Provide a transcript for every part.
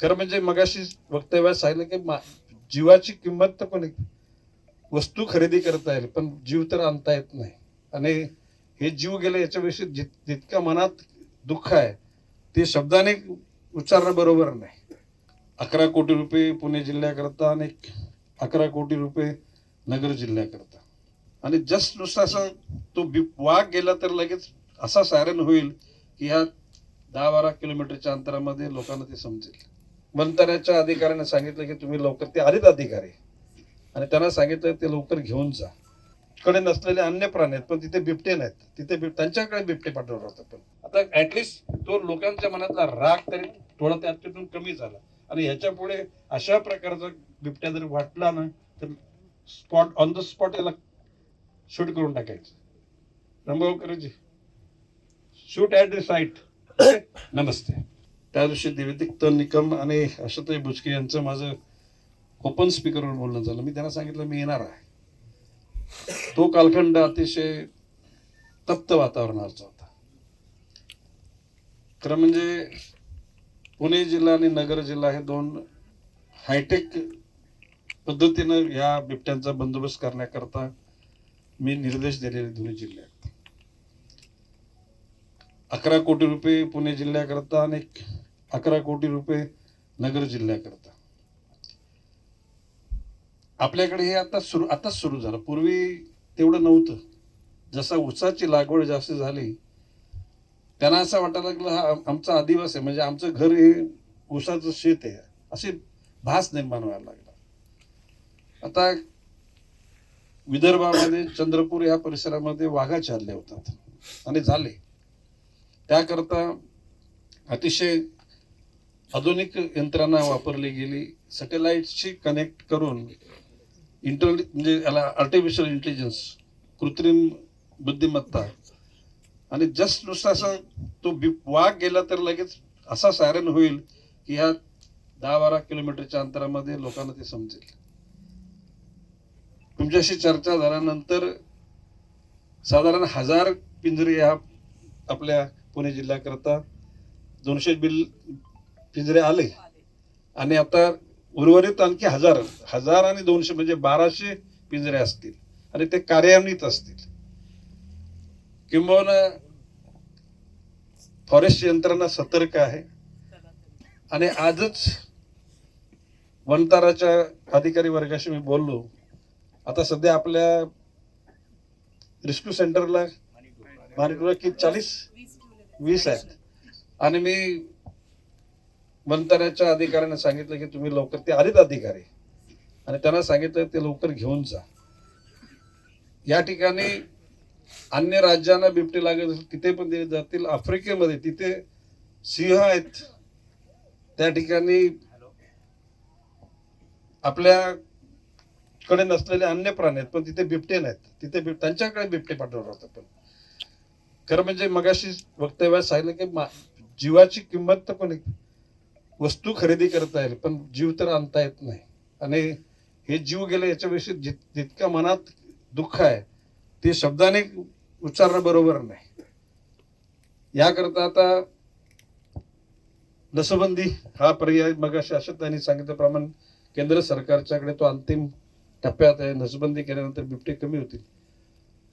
खरं म्हणजे मगाशी वक्तव्यात सांगितलं की मा- जीवाची किंमत तर कोणी वस्तू खरेदी करता येईल पण जीव तर आणता येत नाही. आणि हे जीव गेले याच्याविषयी जित जितक्या मनात दुःख आहे ते शब्दाने उच्चारणं बरोबर नाही. अकरा कोटी रुपये पुणे जिल्ह्याकरता आणि अकरा कोटी रुपये नगर जिल्ह्याकरता. आणि जस्ट नुसता असा तो वाघ गेला तर लगेच असा सायरन होईल की ह्या दहा बारा किलोमीटरच्या अंतरामध्ये लोकांना ते समजेल. मंत्रालयाच्या अधिकाऱ्याने सांगितलं की तुम्ही लवकर ते आलेत अधिकारी. आणि त्यांना सांगितलं ते लवकर घेऊन जा. कडे नसलेले अन्य प्राणी आहेत पण तिथे बिबटे नाहीत. तिथे बिब- त्यांच्याकडे बिबटे पाठवलं होतं पण. आता ऍटलिस्ट तो लोकांच्या मनातला राग तरी थोडा त्यातून कमी झाला. आणि ह्याच्या पुढे अशा प्रकारचा बिबट्या जर वाटला ना तर स्पॉट ऑन द स्पॉट याला शूट करून टाकायचं. रंभावकरजी शूट ॲट द साईट नमस्ते. त्या दिवशी देविदिक्त निकम आणि आशाताई बुचके यांचं माझं ओपन स्पीकरवर बोलणं झालं. मी त्यांना सांगितलं मी येणार आहे. तो कालखंड अतिशय तप्त वातावरणाचा होता. खरं म्हणजे पुणे जिल्हा आणि नगर जिल्हा हे दोन हायटेक पद्धतीनं या बिबट्यांचा बंदोबस्त करण्याकरता मी निर्देश दिलेले दोन्ही जिल्ह्यात. अकरा कोटी रुपये पुणे जिल्ह्याकरता आणि अकरा कोटी रुपये नगर जिल्ह्याकरता. आपल्याकडे हे आता सुरू आताच सुरू झालं. पूर्वी तेवढं नव्हतं. जसा ऊसाची लागवड जास्त झाली त्यांना असं वाटायला लागलं हा आमचा आदिवासी आहे म्हणजे आमचं घर हे ऊसाचं शेत आहे. असे भास निर्माण व्हायला लागला. आता विदर्भामध्ये चंद्रपूर या परिसरामध्ये वाघा चालले होतात. आणि झाले. त्याकरता अतिशय आधुनिक यंत्रणा वापरली गेली. सॅटेलाइटशी कनेक्ट करून इंटर म्हणजे याला आर्टिफिशियल इंटेलिजन्स कृत्रिम बुद्धिमत्ता आणि जस्ट नुसता असा तो बि वाघ गेला तर लगेच असा सायरन होईल की ह्या दहा बारा किलोमीटरच्या अंतरामध्ये लोकांना ते समजेल. तुमच्याशी चर्चा झाल्यानंतर साधारण हजार पिंजरे ह्या आपल्या पुणे जिल्ह्याकरता दोनशे बिल पिंजरे आले. आणि आता उर्वरित आणखी हजार हजार आणि दोनशे म्हणजे बाराशे पिंजरे असतील. आणि ते कार्यान्वित असतील. किंबहुना फॉरेस्ट यंत्रणा सतर्क आहे. आणि आजच वनताराच्या अधिकारी वर्गाशी मी बोललो. आता सध्या आपल्या रेस्क्यू सेंटरला मानिटोला की चाळीस? वीस आहेत. आणि मी मंत्रालयाच्या अधिकाऱ्यांना सांगितलं की तुम्ही लवकर ते आलेत अधिकारी. आणि त्यांना सांगितलं ते लवकर घेऊन जा. या ठिकाणी अन्य राज्यांना बिबटे लागत असेल तिथे पण दिले जातील. आफ्रिकेमध्ये तिथे सिंह आहेत. त्या ठिकाणी आपल्याकडे नसलेले अन्य प्राणी आहेत पण तिथे बिबटे नाहीत. तिथे बिब त्यांच्याकडे बिबटे पाठवलं होतं पण खरं म्हणजे मगाशी वक्तव्यात सांगितलं की मा- जीवाची किंमत तर कोणी वस्तू खरेदी करता येईल पण जीव तर आणता येत नाही. आणि हे जीव गेले याच्याविषयी जित जितक्या मनात दुःख आहे ते शब्दाने उच्चारणं बरोबर नाही. याकरता आता नसबंदी हा पर्याय मगाशी असं त्यांनी सांगितल्याप्रमाणे केंद्र सरकारच्याकडे तो अंतिम टप्प्यात आहे. नसबंदी केल्यानंतर बिबटे कमी होतील.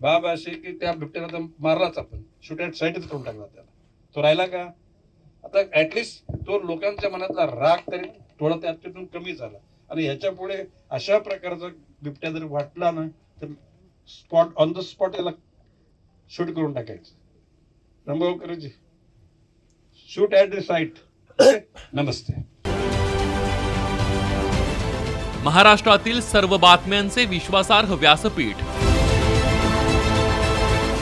बाब असे की त्या बिबट्याला तर मारलाच आपण. शूट ॲट साईटच करून टाकला त्याला. तो राहिला का? आता ऍटलिस्ट तो लोकांच्या मनातला राग तरी थोडा त्यातून कमी झाला. आणि ह्याच्या पुढे अशा प्रकारचा बिबट्या जर वाटला ना तर स्पॉट ऑन द स्पॉट याला शूट करून टाकायचं. रंभावकरजी शूट ॲट द साईट नमस्ते. महाराष्ट्रातील सर्व बातम्यांचे विश्वासार्ह व्यासपीठ